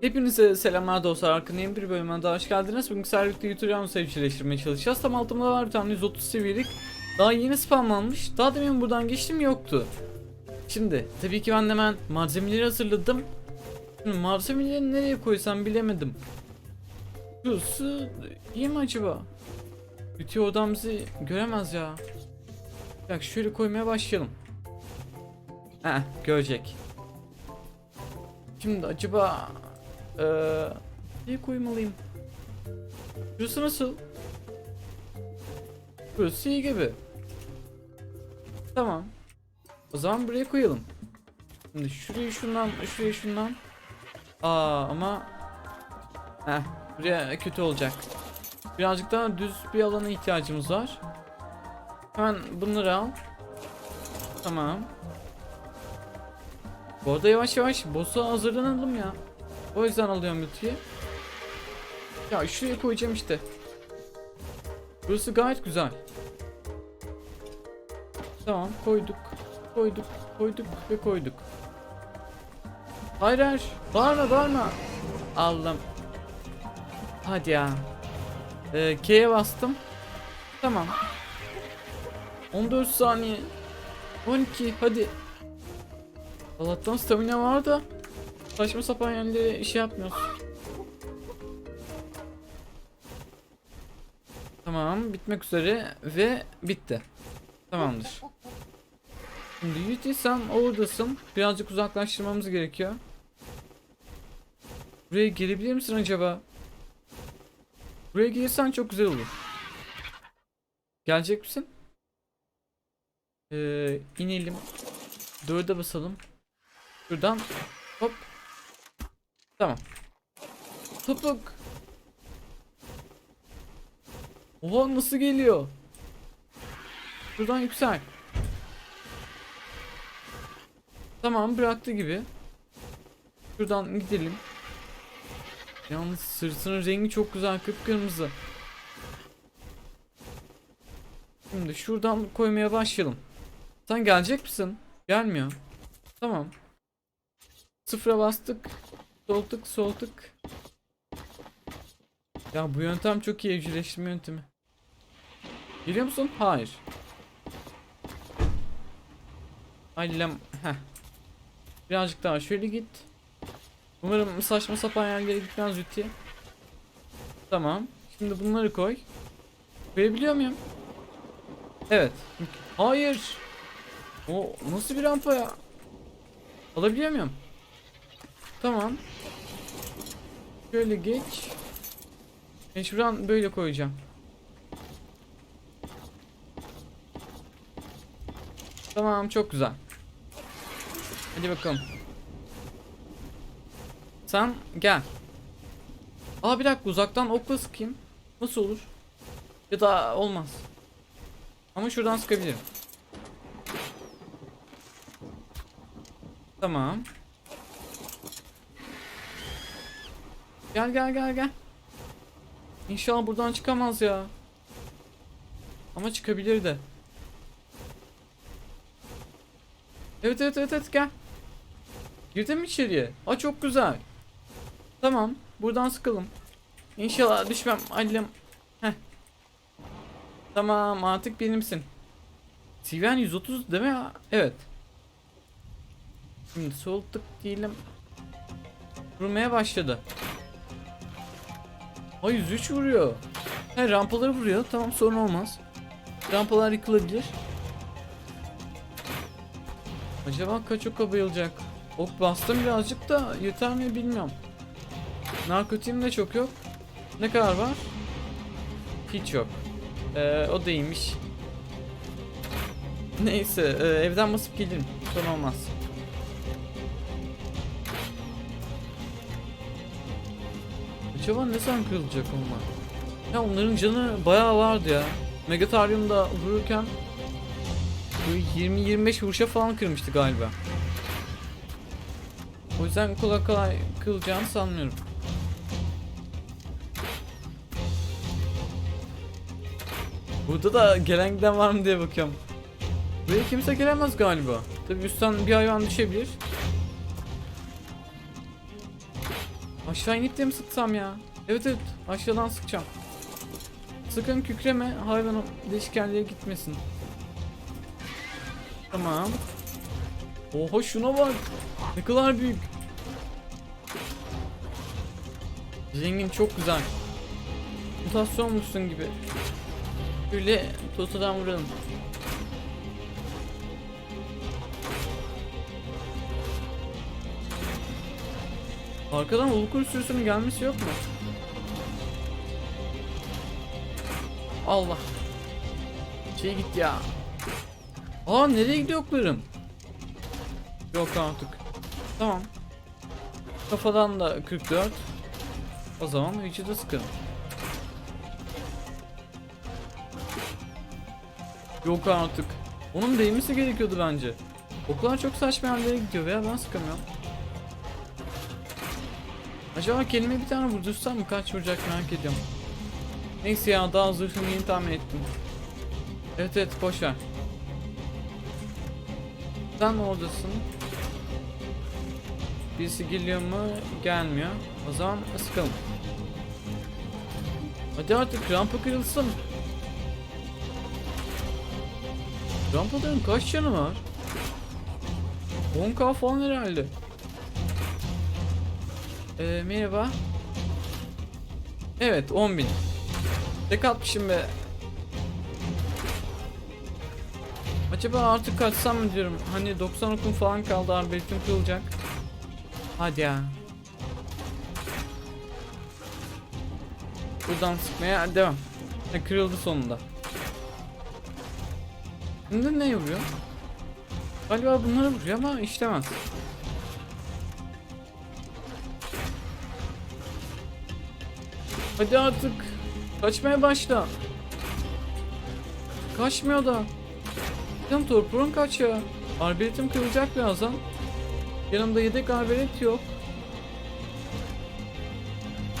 Hepinize selamlar dostlar. Arkın yeni bir bölümüne daha hoş geldiniz. Bugün servikte YouTube'u sevcilleştirmeye çalışacağız. Tam altımda var bir tane 130 seviyelik. Daha yeni spamlanmış. Daha demin buradan geçtim yoktu. Şimdi tabii ki ben hemen malzemeleri hazırladım. Şimdi malzemeleri nereye koysam bilemedim. Şurası iyi mi acaba? Ütü oradan bizi göremez ya. Bak şöyle koymaya başlayalım. Heh görecek. Şimdi acaba eee ne koymalıyım? Burası nasıl? Burası iyi gibi. Tamam. O zaman buraya koyalım. Şimdi şurayı şundan, şurayı şundan. Aa ama Heh, buraya kötü olacak. Birazcık daha düz bir alana ihtiyacımız var. Hemen bunları al. Tamam. Bu arada yavaş yavaş boss'a hazırlanalım ya. O yüzden alıyorum lütfi. Ya şuraya koyacağım işte. Burası gayet güzel. Tamam koyduk. Koyduk. Koyduk ve koyduk. Hayır hayır. Bağırma bağırma. Allah'ım. Hadi ya. Ee, K'ye bastım. Tamam. 14 saniye. 12 hadi. Allah'tan stamina var da saçma sapan yerlere şey yapmıyoruz. Tamam bitmek üzere ve bitti. Tamamdır. Şimdi Yuti sen oradasın. Birazcık uzaklaştırmamız gerekiyor. Buraya gelebilir misin acaba? Buraya gelirsen çok güzel olur. Gelecek misin? Ee, inelim. Dörde basalım. Şuradan. Tamam. Topuk. Oha nasıl geliyor? Şuradan yüksel. Tamam bıraktı gibi. Şuradan gidelim. Yalnız sırtının rengi çok güzel kıpkırmızı. Şimdi şuradan koymaya başlayalım. Sen gelecek misin? Gelmiyor. Tamam. Sıfıra bastık. Sol tık. Ya bu yöntem çok iyi evcilleştirme yöntemi. Geliyor musun? Hayır. Ailem. Heh. Birazcık daha şöyle git. Umarım saçma sapan yerlere gitmez Lütfi. Tamam. Şimdi bunları koy. Koyabiliyor muyum? Evet. Hayır. O nasıl bir rampa ya? Alabiliyor muyum? Tamam. Şöyle geç. Mecburen böyle koyacağım. Tamam çok güzel. Hadi bakalım. Sen gel. Aa bir dakika uzaktan okla sıkayım. Nasıl olur? Ya da olmaz. Ama şuradan sıkabilirim. Tamam. Gel gel gel gel. İnşallah buradan çıkamaz ya. Ama çıkabilir de. Evet evet evet evet gel. Girdin mi içeriye? Aa çok güzel. Tamam. Buradan sıkalım. İnşallah düşmem. Allem. Heh. Tamam artık benimsin. Siven 130 değil mi? Evet. Şimdi tık diyelim. Vurmaya başladı. Ay 103 vuruyor. He rampaları vuruyor. Tamam sorun olmaz. Rampalar yıkılabilir. Acaba kaç oka bayılacak? Ok bastım birazcık da yeter mi bilmiyorum. Narkotiğim de çok yok. Ne kadar var? Hiç yok. Ee, o da iyiymiş. Neyse e, evden basıp gelirim. Sorun olmaz. Acaba ne zaman kırılacak onlar? Ya onların canı bayağı vardı ya. Megatarium'da vururken 20-25 vuruşa falan kırmıştı galiba. O yüzden kolay kolay kırılacağını sanmıyorum. Burada da gelen giden var mı diye bakıyorum. Buraya kimse gelemez galiba. Tabi üstten bir hayvan düşebilir. Aşağı inip de mi sıksam ya? Evet evet aşağıdan sıkacağım. Sakın kükreme hayvanın değişkenliğe gitmesin. Tamam. Oha şuna bak. Ne kadar büyük. Zengin çok güzel. Mutasyonmuşsun gibi. Böyle totadan vuralım. Arkadan Ulkur sürüsünün gelmesi yok mu? Allah. Şey gitti ya. Aa nereye gidiyor oklarım? Yok artık. Tamam. Kafadan da 44. O zaman vücuda sıkarım. Yok artık. Onun değmesi gerekiyordu bence. Oklar çok saçma yerlere gidiyor veya ben sıkamıyorum. Acaba kelime bir tane vurdursam mı kaç vuracak merak ediyorum. Neyse ya daha zırhımı yeni tahmin ettim. Evet evet boş ver. Sen oradasın. Birisi geliyor mu? Gelmiyor. O zaman sıkalım. Hadi artık rampa kırılsın. Rampaların kaç canı var? 10k falan herhalde. Ee, merhaba. Evet 10.000 Tek atmışım be. Acaba artık kaçsam mı diyorum. Hani 90 okum falan kaldı arbeletim kırılacak. Hadi ya. Buradan sıkmaya devam. Ha, kırıldı sonunda. Şimdi ne vuruyor? Galiba bunları vuruyor ama işlemez. Hadi artık. Kaçmaya başla. Kaçmıyor da. Canım torpurun kaç ya. Arbeletim kırılacak birazdan. Yanımda yedek arbelet yok.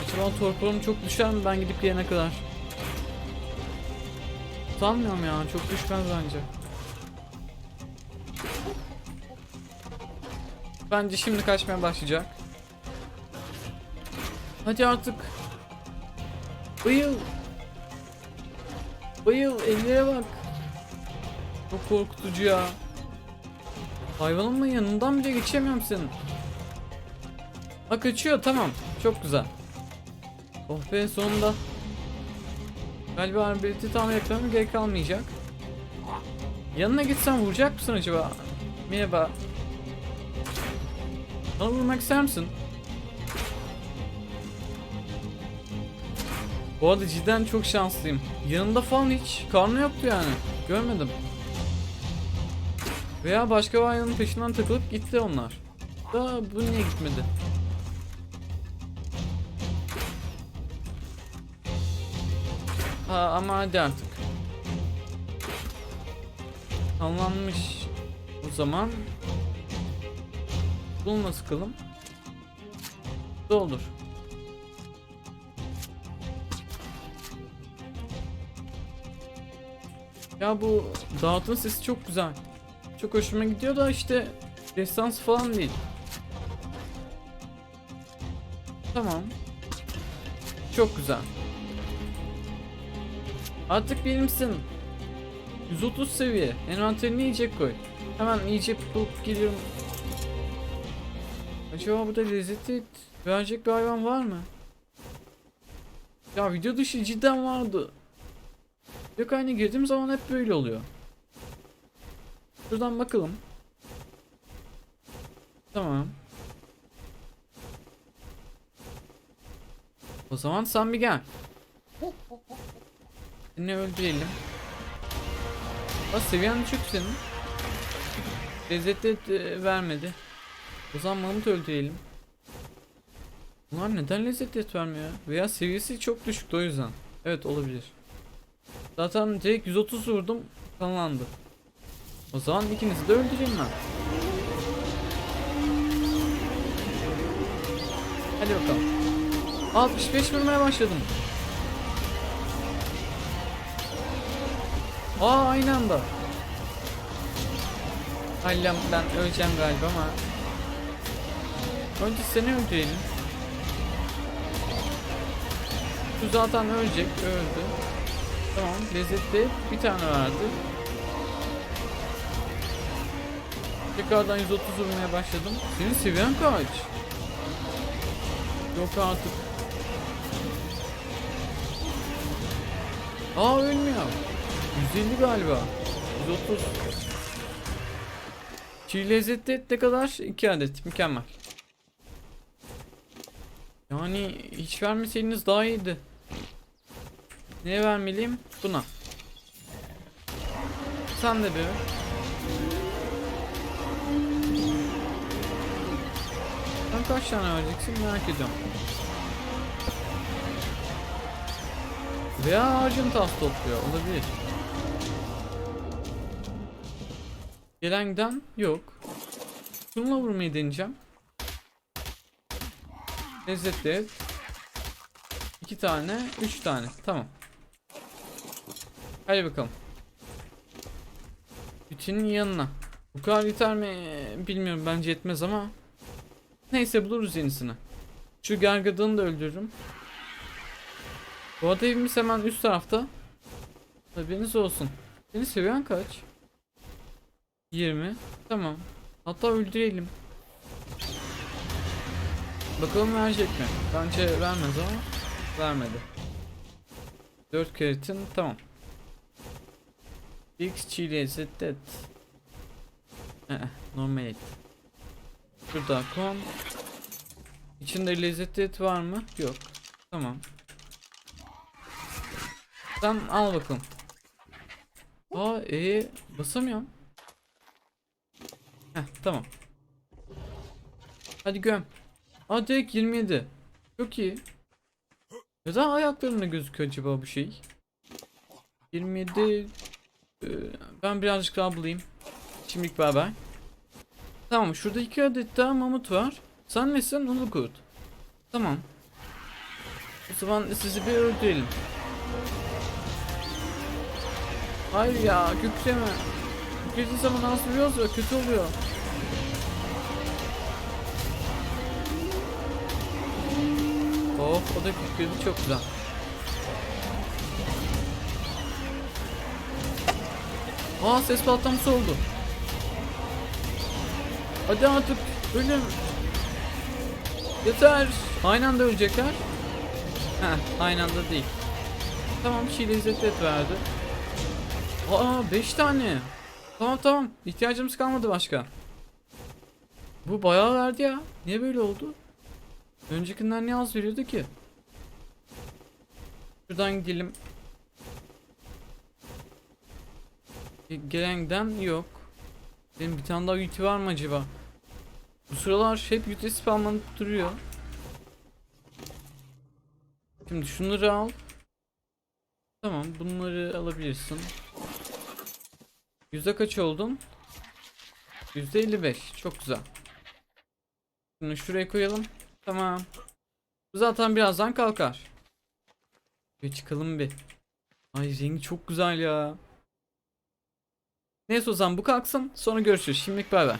Acaba torpilom çok düşer mi ben gidip gelene kadar? Sanmıyorum ya çok düşmez bence. Bence şimdi kaçmaya başlayacak. Hadi artık. Bayıl. Bayıl ellere bak. Çok korkutucu ya. Hayvanımın yanından bile geçemiyorum senin. Ha kaçıyor tamam. Çok güzel. Oh be sonunda. Galiba arbeleti tam yaklamam gerek kalmayacak. Yanına gitsem vuracak mısın acaba? Merhaba. Bana vurmak ister misin? Bu arada cidden çok şanslıyım. Yanında falan hiç karnı yoktu yani. Görmedim. Veya başka bir hayvanın peşinden takılıp gitti onlar. Da bu niye gitmedi? Ha ama hadi artık. Anlanmış. O zaman Bulma sıkalım. Doldur. Ya bu dağıtım sesi çok güzel. Çok hoşuma gidiyor da işte destans falan değil. Tamam. Çok güzel. Artık benimsin. 130 seviye. Envanterine yiyecek koy. Hemen yiyecek bulup geliyorum. Acaba burada lezzeti verecek bir hayvan var mı? Ya video dışı cidden vardı. Yok aynı girdiğim zaman hep böyle oluyor. Şuradan bakalım. Tamam. O zaman sen bir gel. Seni öldürelim. Bak seviyen düşük senin. Lezzeti e, vermedi. O zaman mamut öldürelim. Bunlar neden lezzet et vermiyor? Veya seviyesi çok düşüktü o yüzden. Evet olabilir. Zaten direkt 130 vurdum kanlandı. O zaman ikinizi de öldüreyim ben. Hadi bakalım. 65 vurmaya başladım. Aa aynı anda. Hallem ben öleceğim galiba ama Önce seni öldürelim. Şu zaten ölecek. Öldü. Tamam. Lezzetli bir tane verdi. Tekrardan 130 vurmaya başladım. Senin seviyen kaç? Yok artık. Aa ölmüyor. 150 galiba. 130. Çiğ lezzetli et ne kadar? 2 adet. Mükemmel. Yani hiç vermeseydiniz daha iyiydi. Ne vermeliyim? Buna. Sen de bir. Sen kaç tane vereceksin merak ediyorum. Veya ağacın tas topluyor olabilir. Gelen giden yok. Şununla vurmayı deneyeceğim. Lezzetli et. İki tane, üç tane. Tamam. Hadi bakalım. Bütünün yanına. Bu kadar yeter mi bilmiyorum bence yetmez ama. Neyse buluruz yenisini. Şu gargadını da öldürürüm. Bu arada evimiz hemen üst tarafta. Haberiniz olsun. Seni seviyen kaç? 20. Tamam. Hatta öldürelim. Bakalım verecek mi? Bence vermez ama vermedi. 4 keritin tamam. X çiğ lezzetli et. Ee, normal et. Şurada kon. İçinde lezzetli et var mı? Yok. Tamam. Sen al bakalım. Aa e basamıyorum. Heh tamam. Hadi göm. Aa direkt 27. Çok iyi. Neden ayaklarında gözüküyor acaba bu şey? 27 Ee, Ben birazcık daha bulayım. Şimdilik beraber. Tamam şurada iki adet daha mamut var. Sen nesin? Ulu kurt. Tamam. O zaman sizi bir öldürelim. Hayır ya kükreme. Kükrediği zaman nasıl biliyoruz ya kötü oluyor. Oh o da kükredi çok güzel. Aa ses patlaması oldu. Hadi artık ölüm. Yeter. Aynı anda ölecekler. Heh aynı anda değil. Tamam çiğ lezzetli et verdi. Aa 5 tane. Tamam tamam ihtiyacımız kalmadı başka. Bu bayağı verdi ya. Niye böyle oldu? Öncekinden ne az veriyordu ki? Şuradan gidelim. E, Gelenden yok. Benim bir tane daha ulti var mı acaba? Bu sıralar hep ulti spamlanıp duruyor. Şimdi şunları al. Tamam bunları alabilirsin. Yüzde kaç oldun? Yüzde 55. Çok güzel. Şunu şuraya koyalım. Tamam. Bu zaten birazdan kalkar. Bir çıkalım bir. Ay rengi çok güzel ya. Neyse o zaman bu kalksın. Sonra görüşürüz. Şimdilik bay bay.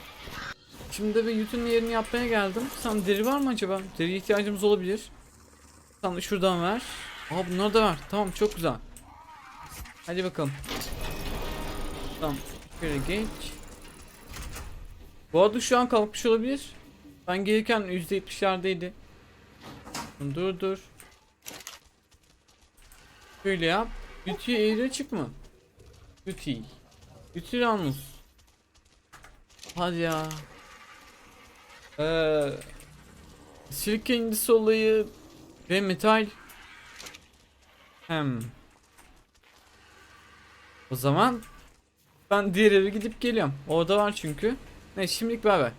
Şimdi ve Yutun yerini yapmaya geldim. Sen deri var mı acaba? Deri ihtiyacımız olabilir. De şuradan ver. Aa bunları da ver. Tamam çok güzel. Hadi bakalım. Tamam. Şöyle geç. Bu arada şu an kalkmış olabilir. Ben gelirken %70'lerdeydi. Dur dur. Şöyle yap. Beauty eğri çıkma. Beauty. Beauty yalnız. Hadi ya. Ee, Silk indisi olayı ve metal. Hem. O zaman ben diğer eve gidip geliyorum. Orada var çünkü. Neyse şimdilik bay.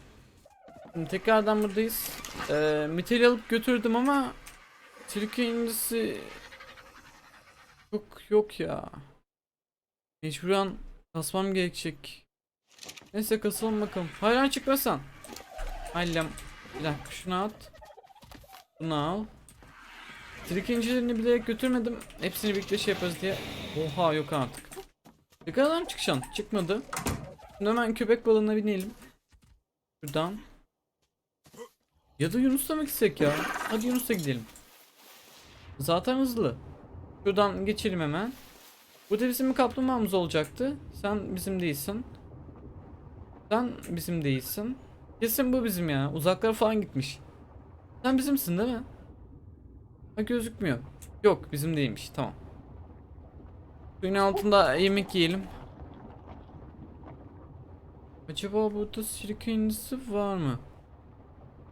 Şimdi tekrardan buradayız. Ee, metal alıp götürdüm ama Silk indisi yok yok ya. Mecburen kasmam gerekecek. Neyse kasalım bakalım. Hayır çıkmasan. Hallem. Bir dakika şunu at. Bunu al. Trik incilerini bilerek götürmedim. Hepsini birlikte şey yaparız diye. Oha yok artık. Ne kadar mı çıkacaksın? Çıkmadı. Şimdi hemen köpek balığına binelim. Şuradan. Ya da Yunus'la mı gitsek ya? Hadi Yunus'la gidelim. Zaten hızlı. Şuradan geçelim hemen. Bu da bizim kaplumbağamız olacaktı. Sen bizim değilsin. Sen bizim değilsin. Kesin bu bizim ya. Uzaklara falan gitmiş. Sen bizimsin değil mi? Ha gözükmüyor. Yok bizim değilmiş. Tamam. Suyun altında yemek yiyelim. Acaba burada sirke indisi var mı?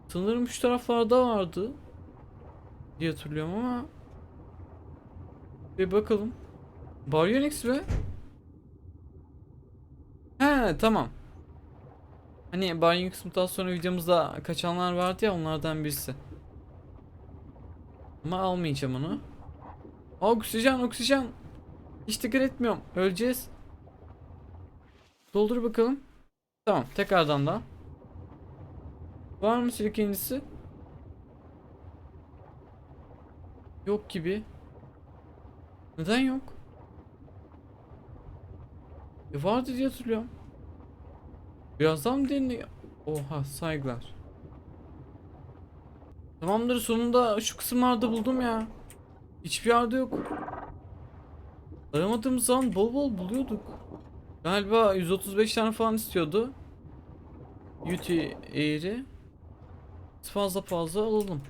Sanırım şu taraflarda vardı. Diye hatırlıyorum ama. Bir bakalım. Baryonyx be. He tamam. Hani Baryonyx mutasyonu videomuzda kaçanlar vardı ya onlardan birisi. Ama almayacağım onu. Oksijen oksijen. Hiç dikkat etmiyorum. Öleceğiz. Doldur bakalım. Tamam tekrardan da. Var mı silik indisi? Yok gibi. Neden yok? E vardı diye hatırlıyorum. Birazdan mı deniliyor? Oha saygılar. Tamamdır sonunda şu kısımlarda buldum ya. Hiçbir yerde yok. Aramadığımız zaman bol bol buluyorduk. Galiba 135 tane falan istiyordu. UT eğri. Fazla fazla alalım.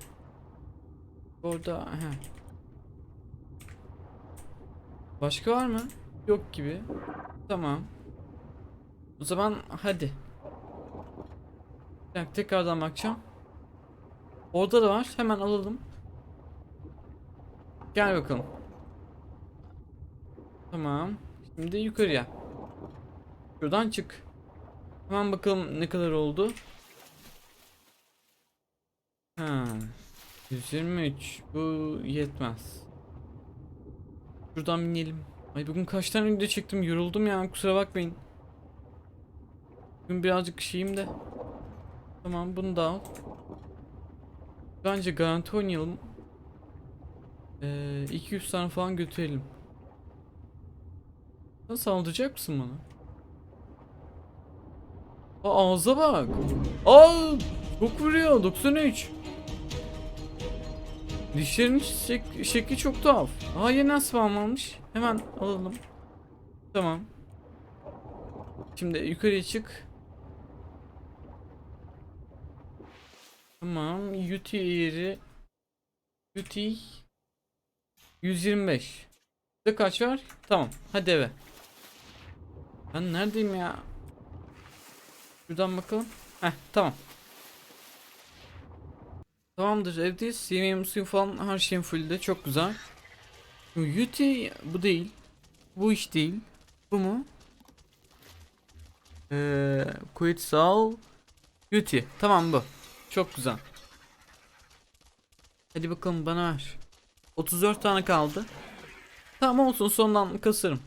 Orada he. Başka var mı? Yok gibi. Tamam. O zaman hadi. Bir dakika, tekrardan bakacağım. Orada da var. Hemen alalım. Gel bakalım. Tamam. Şimdi yukarıya. Şuradan çık. Hemen bakalım ne kadar oldu. Ha. 123. Bu yetmez. Şuradan binelim. Ay bugün kaç tane video çektim yoruldum ya kusura bakmayın. Bugün birazcık şeyim de. Tamam bunu da al. Bence garanti oynayalım. Ee, 200 tane falan götürelim. Sen saldıracak mısın bana? Aa ağza bak. Aa çok vuruyor 93. Dişlerinin şek- şekli çok tuhaf. Aa yeniden spamlanmış. Hemen alalım. Tamam. Şimdi yukarıya çık. Tamam. UT yeri. UT 125. Burada kaç var? Tamam. Hadi eve. Ben neredeyim ya? Şuradan bakalım. Heh tamam. Tamamdır evdeyiz. Yemeğim suyum falan her şeyim fullde. Çok güzel. UT bu değil. Bu iş değil. Bu mu? Ee, Quetzal UT. Tamam bu. Çok güzel. Hadi bakalım bana ver. 34 tane kaldı. Tamam olsun sondan kasarım.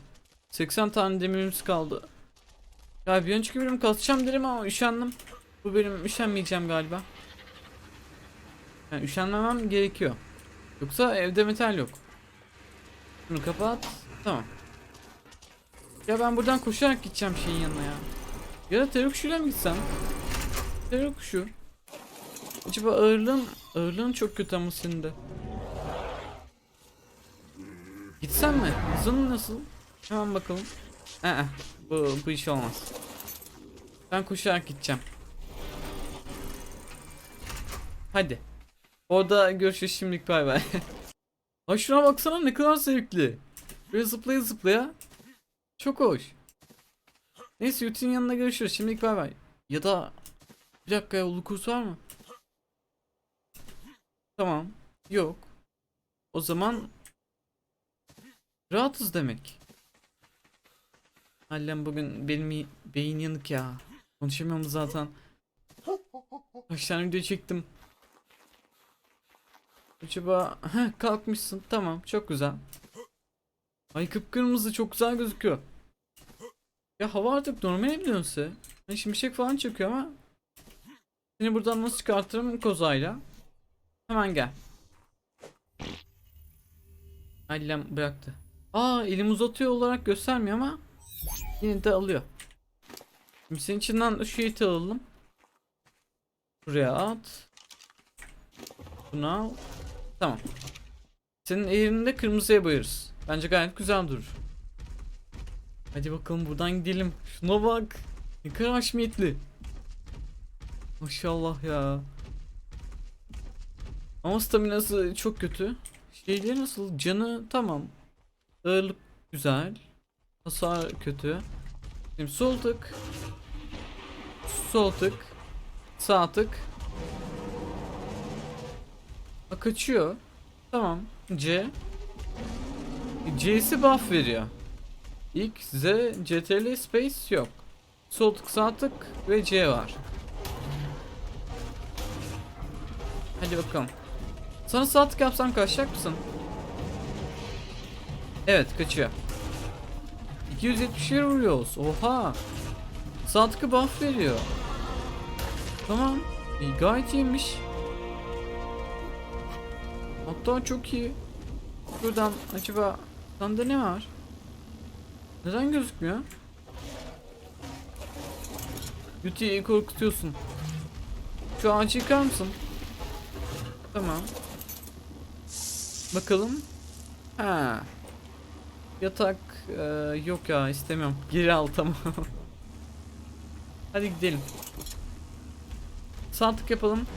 80 tane demirimiz kaldı. Ya bir önceki bölüm kasacağım dedim ama üşendim. Bu bölüm üşenmeyeceğim galiba. Yani üşenmemem gerekiyor. Yoksa evde metal yok. Bunu kapat. Tamam. Ya ben buradan koşarak gideceğim şeyin yanına ya. Ya da terör kuşuyla mı gitsem? Terör kuşu. Acaba ağırlığın, ağırlığın çok kötü ama senin de. Gitsem mi? Hızın nasıl? Hemen bakalım. Ee, bu, bu iş olmaz. Ben koşarak gideceğim. Hadi. Orada görüşürüz şimdilik bay bay. Ay şuna baksana ne kadar zevkli. Böyle zıplaya zıplaya. Çok hoş. Neyse Yutin yanına görüşürüz şimdilik bay bay. Ya da bir dakika yolu kursu var mı? Tamam. Yok. O zaman rahatız demek. Hallem bugün benim beyin yanık ya. Konuşamıyorum zaten. Kaç tane video çektim. Acaba Heh, kalkmışsın. Tamam, çok güzel. Ay kıpkırmızı çok güzel gözüküyor. Ya hava artık normale dönse. Hani şimşek falan çekiyor ama seni buradan nasıl çıkartırım kozayla? Hemen gel. Allem bıraktı. Aa elim uzatıyor olarak göstermiyor ama yine de alıyor. Şimdi senin içinden şu iti alalım. Buraya at. Bunu al. Tamam. Senin eğrini kırmızıya boyarız. Bence gayet güzel durur. Hadi bakalım buradan gidelim. Şuna bak. Ne kadar haşmetli. Maşallah ya. Ama staminası çok kötü. Şeyleri nasıl? Canı tamam. Ağırlık güzel. Hasar kötü. Şimdi sol tık. Sol tık. Sağ tık. Ha, kaçıyor. Tamam. C. C'si buff veriyor. X, Z, CTRL space yok. Sol tık sağ tık ve C var. Hadi bakalım. Sana sağ tık yapsam kaçacak mısın? Evet kaçıyor. 271 vuruyoruz. Oha. Sağ tıkı buff veriyor. Tamam. İyi, gayet iyiymiş. Hatta çok iyi. Buradan acaba sende ne var? Neden gözükmüyor? Beauty'yi korkutuyorsun. Şu ağacı yıkar mısın? Tamam. Bakalım. Ha. Yatak e, yok ya istemiyorum. Geri al tamam. Hadi gidelim. Sağ tık yapalım.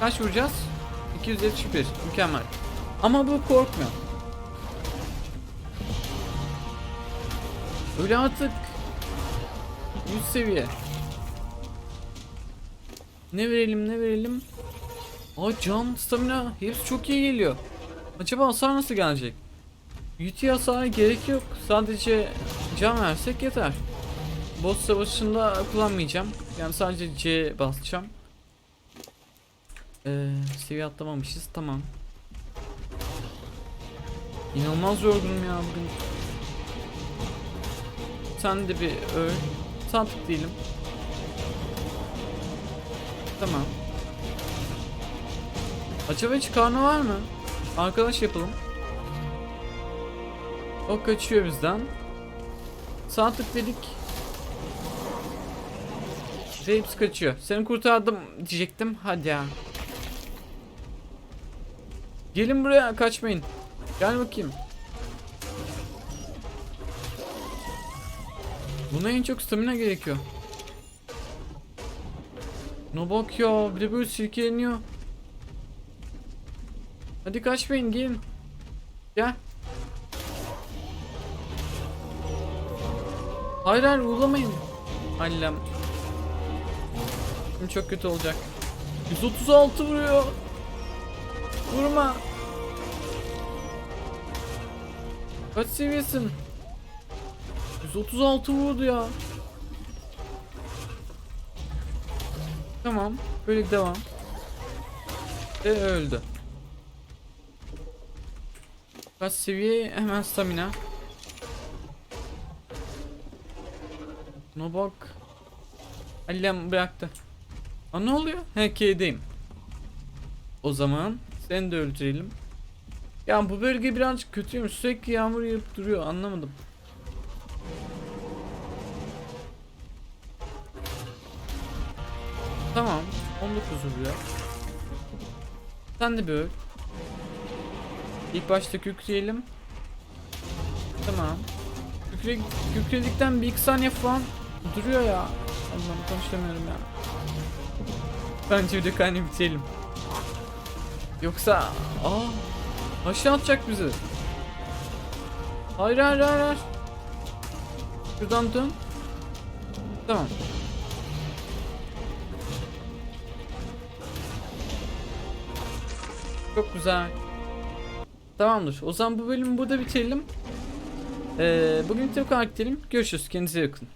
Kaç vuracağız? 271. Mükemmel. Ama bu korkmuyor. Öyle artık. 100 seviye. Ne verelim ne verelim? Aa can, stamina hepsi çok iyi geliyor. Acaba hasar nasıl gelecek? UT hasara gerek yok. Sadece can versek yeter. Boss savaşında kullanmayacağım. Yani sadece C basacağım. Ee, seviye atlamamışız. Tamam. İnanılmaz yorgunum ya bugün. Sen de bir öl. Sağ tık değilim. Tamam. Acaba hiç karnı var mı? Arkadaş yapalım. O kaçıyor bizden. Sağ tık dedik. Hepsi kaçıyor. Seni kurtardım diyecektim. Hadi ya. Gelin buraya kaçmayın. Gel bakayım. Buna en çok stamina gerekiyor. Ne bak ya bir de böyle sirkeleniyor. Hadi kaçmayın gelin. Gel. Hayır hayır uğramayın. Allem. Şimdi çok kötü olacak. 136 vuruyor. Vurma. Kaç seviyesin? 136 vurdu ya. Tamam. Böyle devam. Ve öldü. Kaç seviye? Hemen stamina. Buna bak. Allem bıraktı. Aa ne oluyor? He K'deyim. O zaman seni de öldürelim. Ya bu bölge birazcık kötüymüş. Sürekli yağmur yağıp duruyor. Anlamadım. Tamam. 19 vuruyor. Sen de bir. İlk başta kükreyelim. Tamam. Kükre, kükredikten bir iki saniye falan duruyor ya. Allah'ım konuşamıyorum ya. Bence video kaynı bitirelim. Yoksa aa aşağı atacak bizi. Hayır hayır hayır. hayır. Şuradan dön. Tamam. Çok güzel. Tamamdır. O zaman bu bölümü burada bitirelim. Ee, bugün bu kadar. Görüşürüz. Kendinize iyi bakın.